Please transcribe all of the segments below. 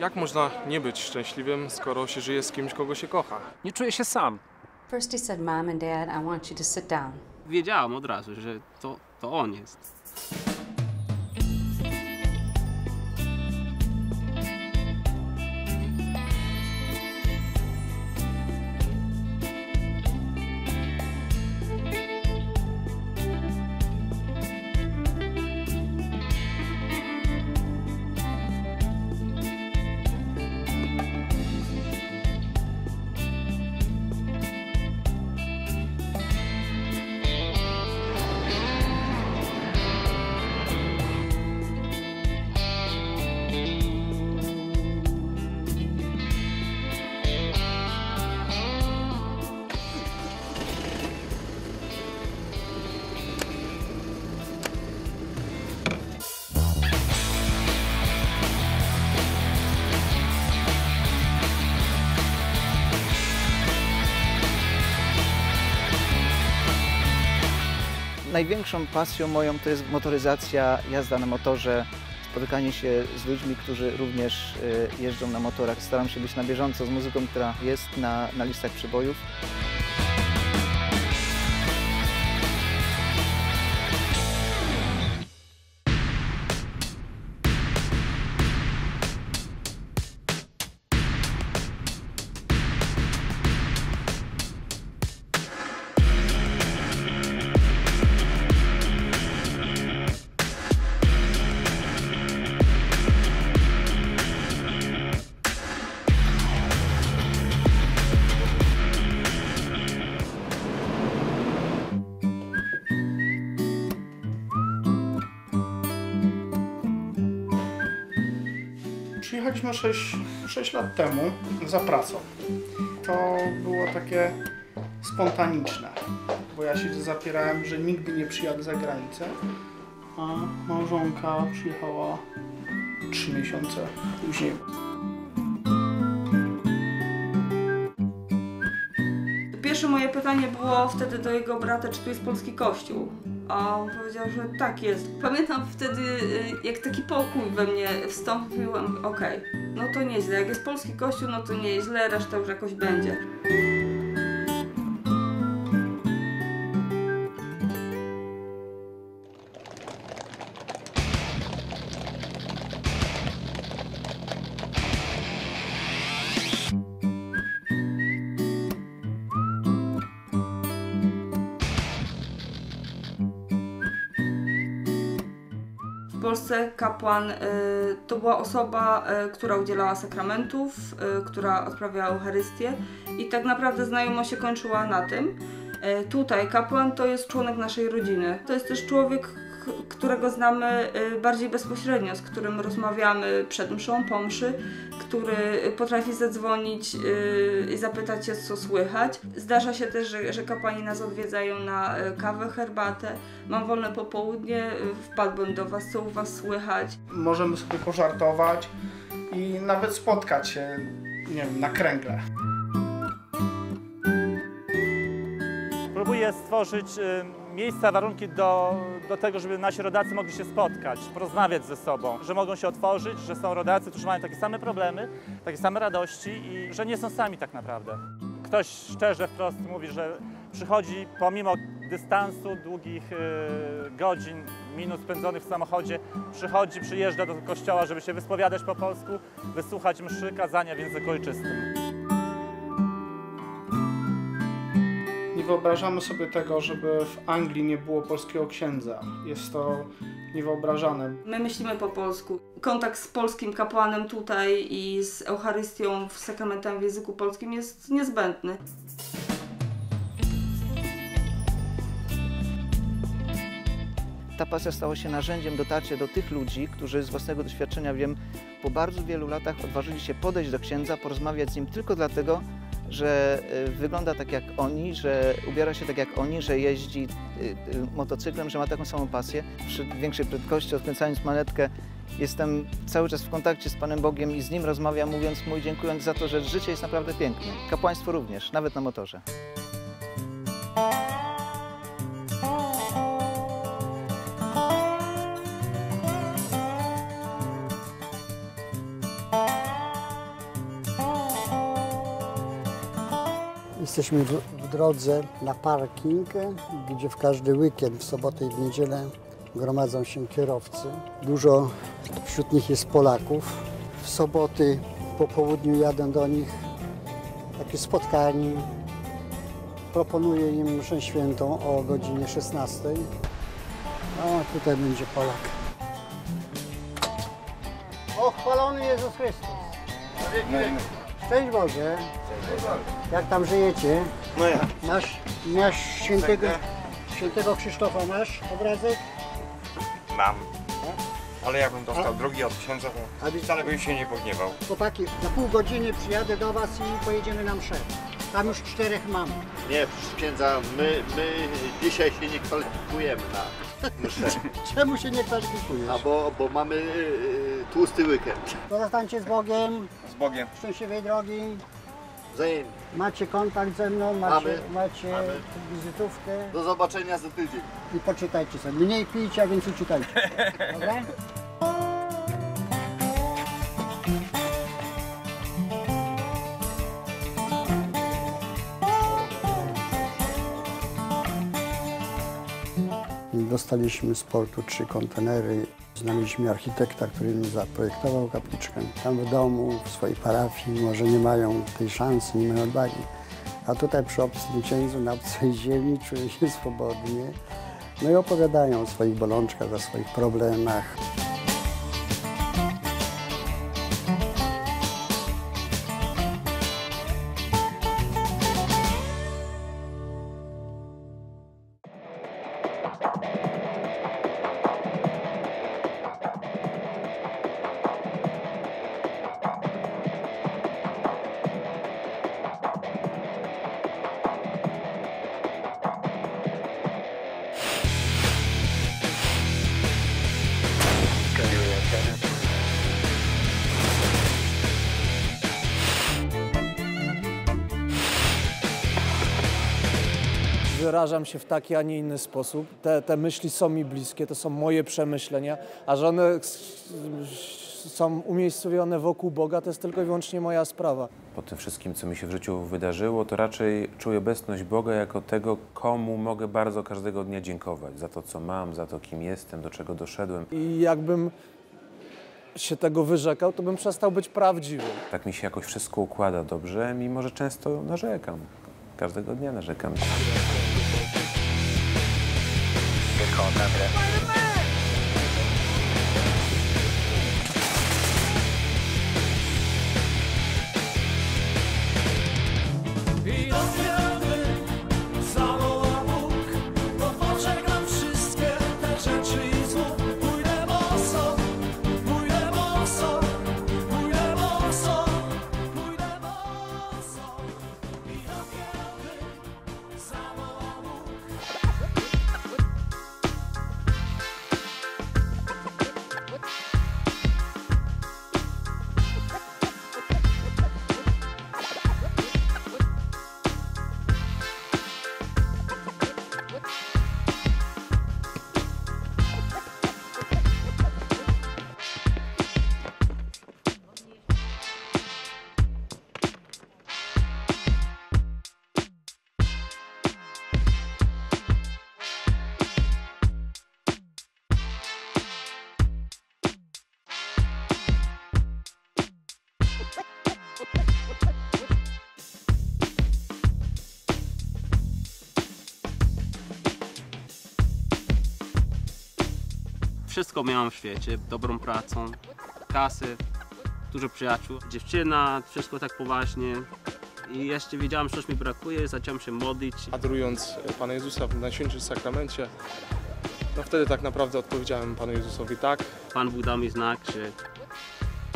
Jak można nie być szczęśliwym, skoro się żyje z kimś, kogo się kocha? Nie czuję się sam. First he said, Mom and Dad, I want you to sit down. Wiedziałam od razu, że to, to on jest. Największą pasją moją to jest motoryzacja, jazda na motorze, spotykanie się z ludźmi, którzy również y, jeżdżą na motorach. Staram się być na bieżąco z muzyką, która jest na, na listach przebojów. Przyjechaliśmy 6, 6 lat temu za pracą. To było takie spontaniczne, bo ja się zapierałem, że nigdy nie przyjadę za granicę, a małżonka przyjechała 3 miesiące później. Pierwsze moje pytanie było wtedy do jego brata, czy tu jest polski kościół. A on powiedział, że tak jest. Pamiętam wtedy, y, jak taki pokój we mnie wstąpił, okej, no to nieźle. Jak jest polski kościół, no to nieźle, reszta już jakoś będzie. Polsce kapłan y, to była osoba, y, która udzielała sakramentów, y, która odprawiała Eucharystię i tak naprawdę znajomość się kończyła na tym. Tutaj kapłan to jest członek naszej rodziny. To jest też człowiek, którego znamy y, bardziej bezpośrednio, z którym rozmawiamy przed mszą, po mszy, który potrafi zadzwonić y, i zapytać się, co słychać. Zdarza się też, że, że kapłani nas odwiedzają na y, kawę, herbatę. Mam wolne popołudnie, wpadłbym do Was, co u Was słychać. Możemy sobie pożartować i nawet spotkać się, nie wiem, na kręgle. Próbuję stworzyć y, miejsca, warunki do, do tego, żeby nasi rodacy mogli się spotkać, porozmawiać ze sobą, że mogą się otworzyć, że są rodacy, którzy mają takie same problemy, takie same radości i że nie są sami tak naprawdę. Ktoś szczerze, wprost mówi, że przychodzi pomimo dystansu, długich y, godzin, minut spędzonych w samochodzie, przychodzi, przyjeżdża do kościoła, żeby się wyspowiadać po polsku, wysłuchać mszy, kazania w języku ojczystym. Wyobrażamy sobie tego, żeby w Anglii nie było polskiego księdza. Jest to niewyobrażane. My myślimy po polsku. Kontakt z polskim kapłanem tutaj i z Eucharystią, w sakramentem w języku polskim jest niezbędny. Ta pasja stała się narzędziem dotarcia do tych ludzi, którzy z własnego doświadczenia wiem, po bardzo wielu latach odważyli się podejść do księdza, porozmawiać z nim tylko dlatego, że y, wygląda tak jak oni, że ubiera się tak jak oni, że jeździ y, y, motocyklem, że ma taką samą pasję. Przy większej prędkości, odkręcając manetkę, jestem cały czas w kontakcie z Panem Bogiem i z Nim rozmawiam, mówiąc Mu, dziękując za to, że życie jest naprawdę piękne. Kapłaństwo również, nawet na motorze. Jesteśmy w, w drodze na parking, gdzie w każdy weekend, w sobotę i w niedzielę gromadzą się kierowcy. Dużo wśród nich jest Polaków. W soboty po południu jadę do nich, takie spotkanie. Proponuję im mszę świętą o godzinie 16. O, tutaj będzie Polak. O, chwalony Jezus Chrystus. Szczęść Boże. Jak tam żyjecie? No ja. Masz, masz świętego, świętego Krzysztofa, masz obrazek? Mam. Ale jakbym dostał drugi od księdza, to wcale bym się nie pogniewał. Chłopaki, za pół godziny przyjadę do Was i pojedziemy na mszę. Tam już czterech mam. Nie, proszę księdza, my, my dzisiaj się nie kwalifikujemy na Czemu się nie kwalifikujesz? a bo, bo mamy y, tłusty weekend. Pozostańcie z Bogiem, Z Bogiem. szczęśliwej drogi. Wzajemnie. Macie kontakt ze mną, macie, Mamy. macie Mamy. wizytówkę Do zobaczenia za tydzień. i poczytajcie sobie. Mniej pijcie, a więcej czytajcie. Dobra? Dostaliśmy z portu trzy kontenery. Znaleźliśmy architekta, który mi zaprojektował kapliczkę. Tam w domu, w swojej parafii może nie mają tej szansy, nie mają odwagi. A tutaj przy obcym księdzu, na obcej ziemi czuję się swobodnie. No i opowiadają o swoich bolączkach, o swoich problemach. Wyrażam się w taki, a nie inny sposób. Te, te myśli są mi bliskie, to są moje przemyślenia, a że one są umiejscowione wokół Boga, to jest tylko i wyłącznie moja sprawa. Po tym wszystkim, co mi się w życiu wydarzyło, to raczej czuję obecność Boga jako tego, komu mogę bardzo każdego dnia dziękować za to, co mam, za to, kim jestem, do czego doszedłem. I jakbym się tego wyrzekał, to bym przestał być prawdziwy. Tak mi się jakoś wszystko układa dobrze, mimo że często narzekam. Każdego dnia narzekam. good call, copy that. Spider-Man! Wszystko miałam w świecie, dobrą pracą, kasę, dużo przyjaciół, dziewczyna, wszystko tak poważnie. I jeszcze wiedziałam, że coś mi brakuje, zacząłem się modlić. Adorując Pana Jezusa w Najświętszym Sakramencie, no wtedy tak naprawdę odpowiedziałem Panu Jezusowi tak. Pan Bóg dał mi znak, że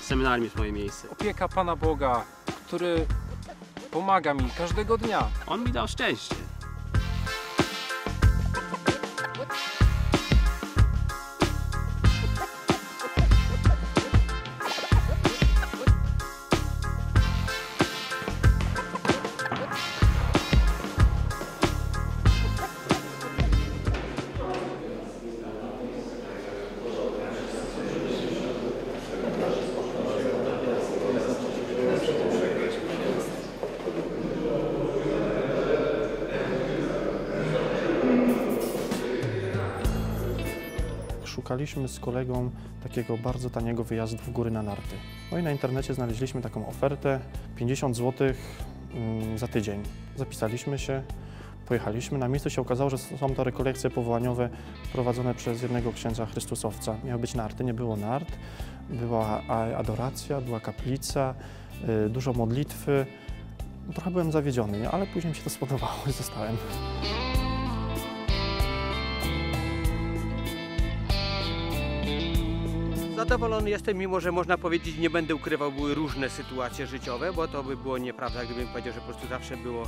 seminarium jest moje miejsce. Opieka Pana Boga, który pomaga mi każdego dnia. On mi dał szczęście. Szukaliśmy z kolegą takiego bardzo taniego wyjazdu w góry na narty. No i na internecie znaleźliśmy taką ofertę 50 zł mm, za tydzień. Zapisaliśmy się, pojechaliśmy. Na miejscu się okazało, że są to rekolekcje powołaniowe prowadzone przez jednego księdza Chrystusowca. Miały być narty, nie było nart. Była adoracja, była kaplica, y, dużo modlitwy. Trochę byłem zawiedziony, ale później mi się to spodobało i zostałem. Zadowolony jestem, mimo że można powiedzieć, nie będę ukrywał, były różne sytuacje życiowe, bo to by było nieprawda, gdybym powiedział, że po prostu zawsze było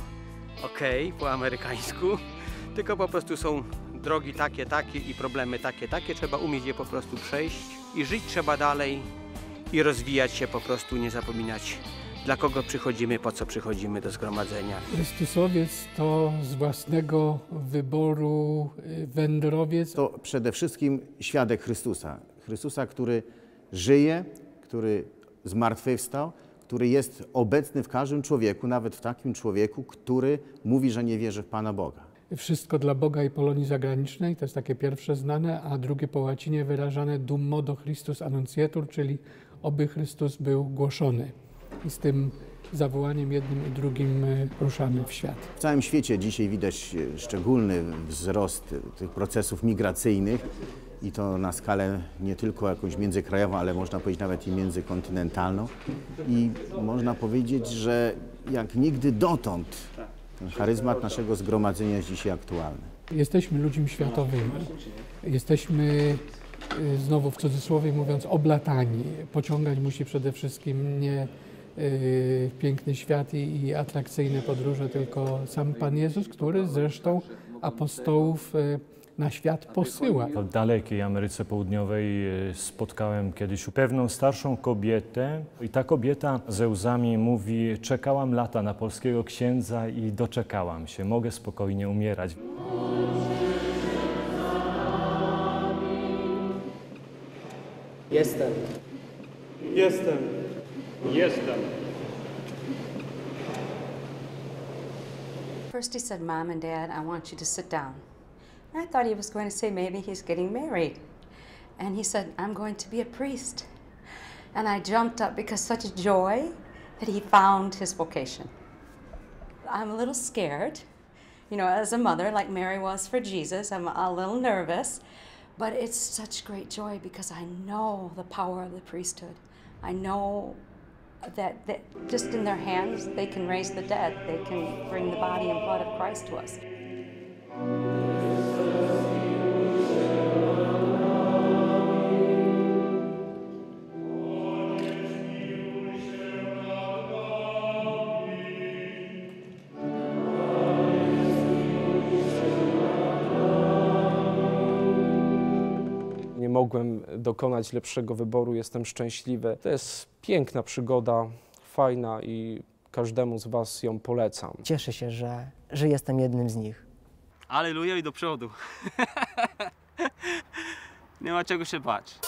ok po amerykańsku. Tylko po prostu są drogi takie, takie i problemy takie, takie. Trzeba umieć je po prostu przejść i żyć trzeba dalej i rozwijać się po prostu, nie zapominać dla kogo przychodzimy, po co przychodzimy do zgromadzenia. Chrystusowiec to z własnego wyboru y, wędrowiec. To przede wszystkim świadek Chrystusa. Chrystusa, który żyje, który zmartwychwstał, który jest obecny w każdym człowieku, nawet w takim człowieku, który mówi, że nie wierzy w Pana Boga. Wszystko dla Boga i Polonii Zagranicznej, to jest takie pierwsze znane, a drugie po łacinie wyrażane dum modo Christus annunciatur, czyli oby Chrystus był głoszony. I z tym zawołaniem jednym i drugim y, ruszamy w świat. W całym świecie dzisiaj widać e, szczególny wzrost e, tych procesów migracyjnych i to na skalę nie tylko jakąś międzykrajową, ale można powiedzieć nawet i międzykontynentalną. I można powiedzieć, że jak nigdy dotąd ten charyzmat naszego zgromadzenia jest dzisiaj aktualny. Jesteśmy ludźmi światowymi. Jesteśmy, znowu w cudzysłowie mówiąc, oblatani. Pociągać musi przede wszystkim nie piękny świat i, i atrakcyjne podróże, tylko sam Pan Jezus, który zresztą apostołów y, na świat posyła. W dalekiej Ameryce Południowej e, spotkałem kiedyś pewną starszą kobietę i ta kobieta ze łzami mówi czekałam lata na polskiego księdza i doczekałam się, mogę spokojnie umierać. Jestem. Jestem. Jestem. First, he said, Mom and Dad, I want you to sit down. I thought he was going to say maybe he's getting married. And he said, I'm going to be a priest. And I jumped up because such a joy that he found his vocation. I'm a little scared, you know, as a mother, like Mary was for Jesus. I'm a little nervous, but it's such great joy because I know the power of the priesthood. I know that, that just in their hands they can raise the dead, they can bring the body and blood of Christ to us. Mogłem dokonać lepszego wyboru, jestem szczęśliwy. To jest piękna przygoda, fajna i każdemu z Was ją polecam. Cieszę się, że, że jestem jednym z nich. Aleluja i do przodu. Nie ma czego się bać.